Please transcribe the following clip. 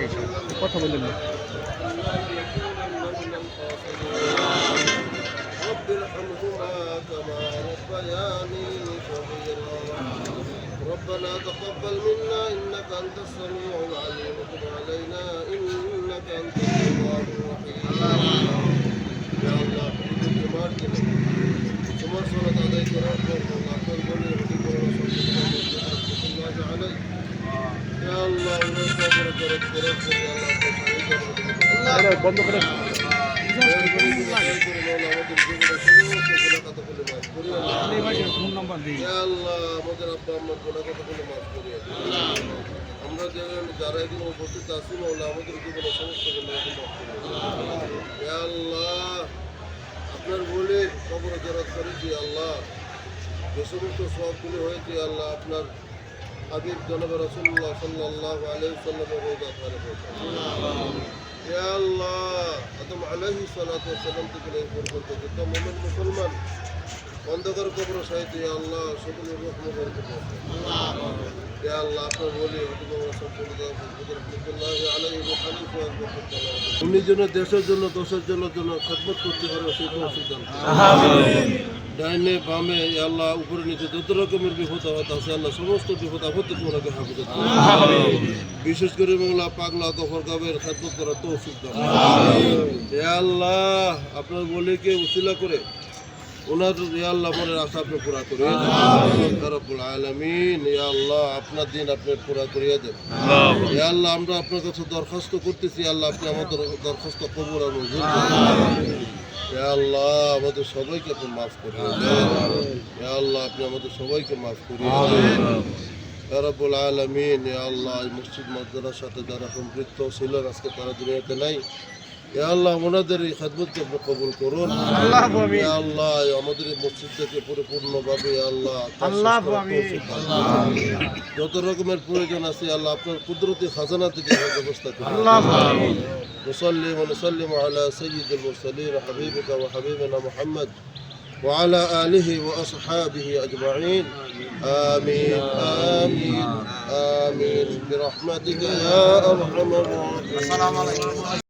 দেখি কথা বলে না ربنا تقبل منا انك انت السميع العليم وتب علينا انك انت التواب করিয়ে দিন। আমরা যারা এখানে উপস্থিত আছি আমাদের সমস্ত করে আল্লাহ, আপনার বলে কবর জরাত করেছি, আল্লাহ যে সমস্ত সবগুলি হয়েছে, আল্লাহ, আপনার হাবিব জনব রসুল্লাহ সাল্লাহ আলহি সাল্লামের রোজা ধারে আল্লাহ, আদম আলাইহি সালাতু ওয়াসালাম থেকে এই পর্যন্ত যত মুমিন মুসলমান, অন্ধকার কবর আপনার বলি উনি যেন দেশের জন্য দোষের জন্য জন্য খেদমত করতে পারে সেই তৌফিক ডাইনে বামে আল্লাহ উপরে নিচে যত রকমের বিপদ আপদ আছে আল্লাহ সমস্ত বিপদ ওনাকে হাফিজত করুন। বিশেষ করে বাংলা পাগলা গফর গাবের খেদমত দান করুন। ইয়া আল্লাহ আপনার বলিকে উসিলা করে ওনার আল্লাহ মনের আশা আপনি পুরা করিয়ে দেন। রব্বুল আলামিন ইয়া আল্লাহ আপনার দিন আপনি পুরা করিয়ে দেন। ইয়া আল্লাহ আমরা আপনার কাছে দরখাস্ত করতেছি আল্লাহ আপনি আমাদের দরখাস্ত কবুল আর মঞ্জুর আল্লাহ আমাদের সবাইকে আপনি মাফ দেন। আল্লাহ আপনি আমাদের সবাইকে মাফ করিয়ে দেন। রব্বুল আলামিন ইয়া আল্লাহ মসজিদ মাদ্রাসার সাথে যারা সম্পৃক্ত ছিলেন আজকে তারা দুনিয়াতে নাই। ইয়া আল্লাহ ওনাদের এই খেদমতকে আপনি কবুল করুন ইয়া আল্লাহ আমাদের এই মসজিদটাকে পরিপূর্ণভাবে ইয়া আল্লাহ তার শেষ করার তৌফিক দান করুন। যত রকমের প্রয়োজন আছে আল্লাহ আপনার কুদরতি খাজানা থেকে এর ব্যবস্থা করুন نصلي ونسلم على سيد المرسلين حبيبك وحبيبنا محمد وعلى آله وأصحابه أجمعين آمين آمين آمين برحمتك يا أرحم الراحمين